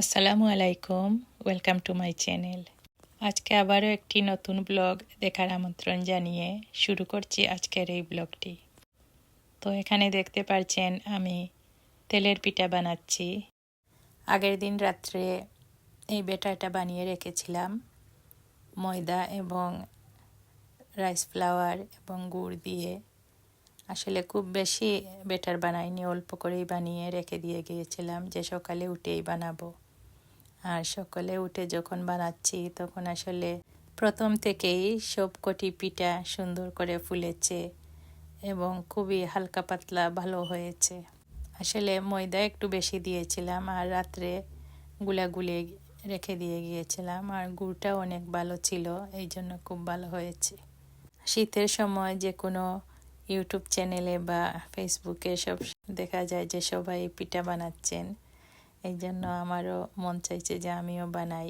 আসসালামু আলাইকুম, welcome to my channel. আজকে আবারও একটি নতুন ব্লগ দেখার আমন্ত্রণ জানিয়ে শুরু করছি আজকের এই ব্লগটি। তো এখানে দেখতে পারছেন আমি তেলের পিঠা বানাচ্ছি। আগের দিন রাত্রে এই বেটারটা বানিয়ে রেখেছিলাম। ময়দা এবং রাইস ফ্লাওয়ার এবং গুড় দিয়ে। আসলে খুব বেশি বেটার বানাইনি, অল্প করেই বানিয়ে রেখে দিয়ে গিয়েছিলাম যে সকালে উঠেই বানাবো। আর সকালে উঠে যখন বানাচ্ছি তখন আসলে প্রথম থেকেই সব কটি পিঠা সুন্দর করে ফুলেছে এবং খুবই হালকা পাতলা ভালো হয়েছে। আসলে ময়দা একটু বেশি দিয়েছিলাম আর রাত্রে গুলাগুলি রেখে দিয়ে গিয়েছিলাম আর গুড়টাও অনেক ভালো ছিল, এই জন্য খুব ভালো হয়েছে। শীতের সময় যে কোনো ইউটিউব চ্যানেলে বা ফেসবুকে সব দেখা যায় যে সবাই পিঠা বানাচ্ছেন, এই জন্য আমারও মন চাইছে যে আমিও বানাই।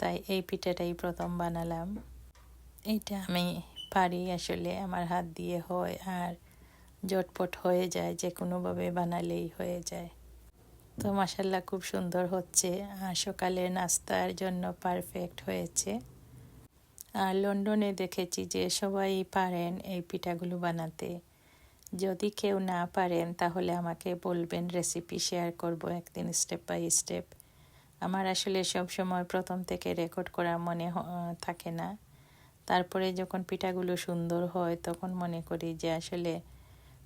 তাই এই পিঠাটাই প্রথম বানালাম। এইটা আমি পারি আসলে, আমার হাত দিয়ে হয় আর জটপট হয়ে যায়, যে কোনোভাবে বানালেই হয়ে যায়। তো মাসাল্লাহ খুব সুন্দর হচ্ছে। আর সকালের নাস্তার জন্য পারফেক্ট হয়েছে। আর লন্ডনে দেখেছি যে সবাই পারেন এই পিঠাগুলো বানাতে। যদি কেউ না পারেন, তাহলে আমাকে বলবেন রেসিপি শেয়ার করব একদিন স্টেপ বাই স্টেপ আমার আসলে সব সময় প্রথম থেকে রেকর্ড করা মনে থাকে না। তারপরে যখন পিঠাগুলো সুন্দর হয়, তখন মনে করি যে আসলে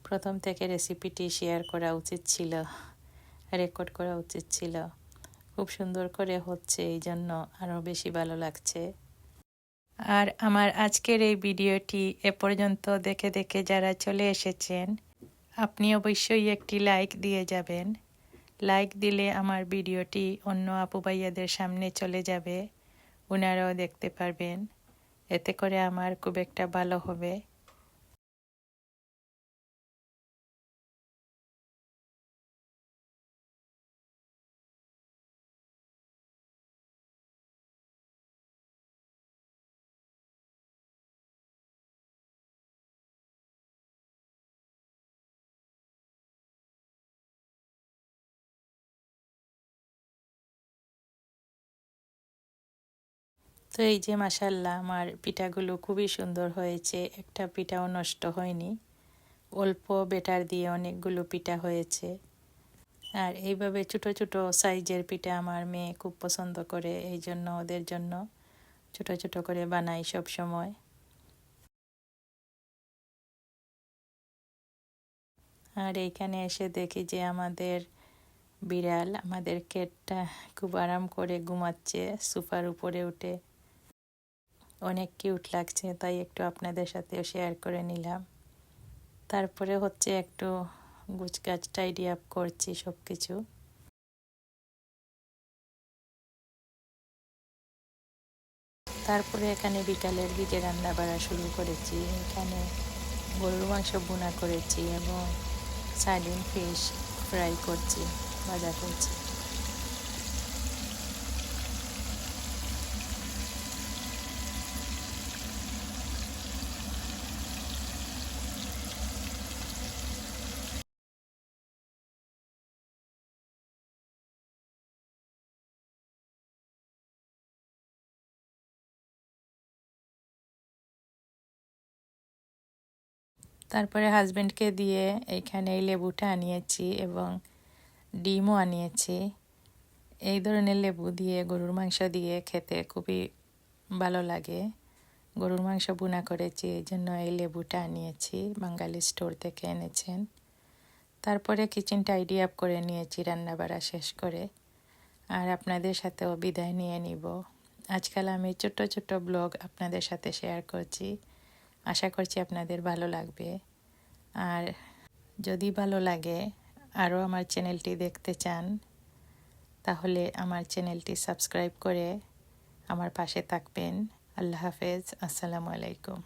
প্রথম থেকে রেসিপিটি শেয়ার করা উচিত ছিল রেকর্ড করা উচিত ছিল। খুব সুন্দর করে হচ্ছে, এই জন্য আরও বেশি ভালো লাগছে। আর আমার আজকের এই ভিডিওটি এ পর্যন্ত দেখে দেখে যারা চলে এসেছেন, আপনি অবশ্যই একটি লাইক দিয়ে যাবেন। লাইক দিলে আমার ভিডিওটি অন্য আপু ভাইয়াদের সামনে চলে যাবে ওনারাও দেখতে পারবেন। এতে করে আমার খুব একটা ভালো হবে। তো এই যে মাসাল্লাহ আমার পিঠাগুলো খুবই সুন্দর হয়েছে, একটা পিঠাও নষ্ট হয়নি। অল্প বেটার দিয়ে অনেকগুলো পিঠা হয়েছে। আর এইভাবে ছোট ছোট সাইজের পিঠা আমার মেয়ে খুব পছন্দ করে, এই জন্য ওদের জন্য ছোট ছোট করে বানাই সব সময়। আর এইখানে এসে দেখি যে আমাদের বিড়াল আমাদের কেটটা খুব আরাম করে ঘুমাচ্ছে, সোফার উপরে উঠে। অনেক কিউট লাগছে, তাই একটু আপনাদের সাথেও শেয়ার করে নিলাম। তারপরে হচ্ছে একটু গুছগাছ টাইডি আপ করছি সব কিছু তারপরে এখানে বিকালের দিকে রান্না বাড়া শুরু করেছি। এখানে গরুর মাংস বোনা করেছি এবং সার্ডিন ফিশ ফ্রাই করছি, ভাজা করছি। তারপরে হাজব্যান্ডকে দিয়ে এইখানে এই লেবুটা আনিয়েছি এবং ডিমও আনিয়েছি। এই ধরনের লেবু দিয়ে, গরুর মাংস দিয়ে খেতে খুবই ভালো লাগে। গরুর মাংস বুনা করেছি, এই জন্য এই লেবুটা আনিয়েছি, বাঙালি স্টোর থেকে এনেছেন। তারপরে কিচেনটা আইডি আপ করে নিয়েছি, রান্নাবাড়া শেষ করে। আর আপনাদের সাথেও বিদায় নিয়ে নিব। আজকাল আমি ছোট্ট ছোট্ট ব্লগ আপনাদের সাথে শেয়ার করছি। আশা করছি আপনাদের ভালো লাগবে। আর যদি ভালো লাগে, আরও আমার চ্যানেলটি দেখতে চান, তাহলে আমার চ্যানেলটি সাবস্ক্রাইব করে আমার পাশে থাকবেন। আল্লাহ হাফেজ, আসসালামু আলাইকুম।